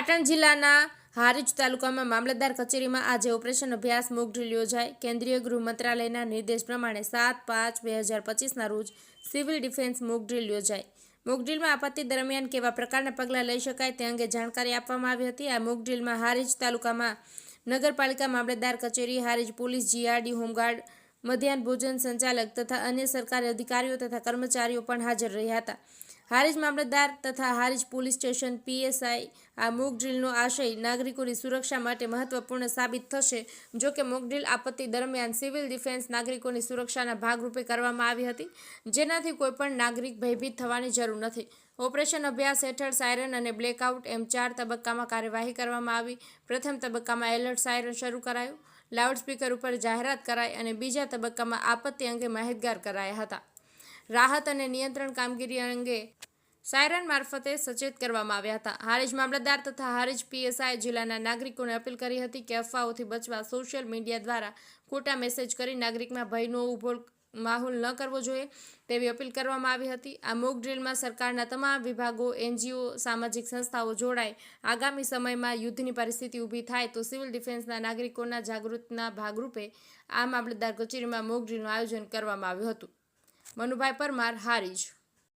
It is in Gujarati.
પાટણ જિલ્લાના હારીજ તાલુકામાં મામલતદાર કચેરીમાં આજે ઓપરેશન અભ્યાસ મોક ડ્રીલ યોજાય કેન્દ્રીય ગૃહ મંત્રાલયના નિર્દેશ પ્રમાણે સાત પાંચ બે હજાર પચીસના રોજ સિવિલ ડિફેન્સ મોક ડ્રીલ યોજાય મોક ડ્રીલમાં આપત્તિ દરમિયાન કેવા પ્રકારના પગલાં લઈ શકાય તે અંગે જાણકારી આપવામાં આવી હતી. આ મોક ડ્રીલમાં હારીજ તાલુકામાં નગરપાલિકા મામલતદાર કચેરી, હારીજ પોલીસ, જીઆરડી, હોમગાર્ડ મધ્યાહન ભોજન સંચાલક તથા અન્ય સરકારી અધિકારીઓ તથા કર્મચારીઓ પણ હાજર રહ્યા હતા. હારીજ મામલતદાર તથા હારીજ પોલીસ સ્ટેશન પીએસઆઈ આ મોક ડ્રીલનો આશય નાગરિકોની સુરક્ષા માટે મહત્વપૂર્ણ સાબિત થશે. જો કે મોક ડ્રીલ આપત્તિ દરમિયાન સિવિલ ડિફેન્સ નાગરિકોની સુરક્ષાના ભાગરૂપે કરવામાં આવી હતી, જેનાથી કોઈપણ નાગરિક ભયભીત થવાની જરૂર નથી. ઓપરેશન અભ્યાસ હેઠળ સાયરન અને બ્લેકઆઉટ એમ ચાર તબક્કામાં કાર્યવાહી કરવામાં આવી. પ્રથમ તબક્કામાં એલર્ટ સાયરન શરૂ કરાયું. લાઉડસ્પીકર ઉપર જાહેરાત કરાઈ અને બીજા તબક્કામાં આપત્તિ અંગે માહિતગાર કરાયા હતા. રાહત અને નિયંત્રણ કામગીરી અંગે સાયરન મારફતે સચેત કરવામાં આવ્યા હતા. હારીજ મામલતદાર તથા હારીજ પીએસઆઈ જિલ્લાના નાગરિકોને અપીલ કરી હતી કે અફવાઓથી બચવા સોશિયલ મીડિયા દ્વારા ખોટા મેસેજ કરી નાગરિકમાં ભયનો ઊભો માહોલ ન કરવો જોઈએ તેવી અપીલ કરવામાં આવી હતી. આ મોક ડ્રીલમાં સરકારના તમામ વિભાગો, એનજીઓ, સામાજિક સંસ્થાઓ જોડાય. આગામી સમયમાં યુદ્ધની પરિસ્થિતિ ઊભી થાય તો સિવિલ ડિફેન્સના નાગરિકોના જાગૃતના ભાગરૂપે આ મામલતદાર કચેરીમાં મોક ડ્રીલનું આયોજન કરવામાં આવ્યું હતું. મનુભાઈ પરમાર, હારીજ.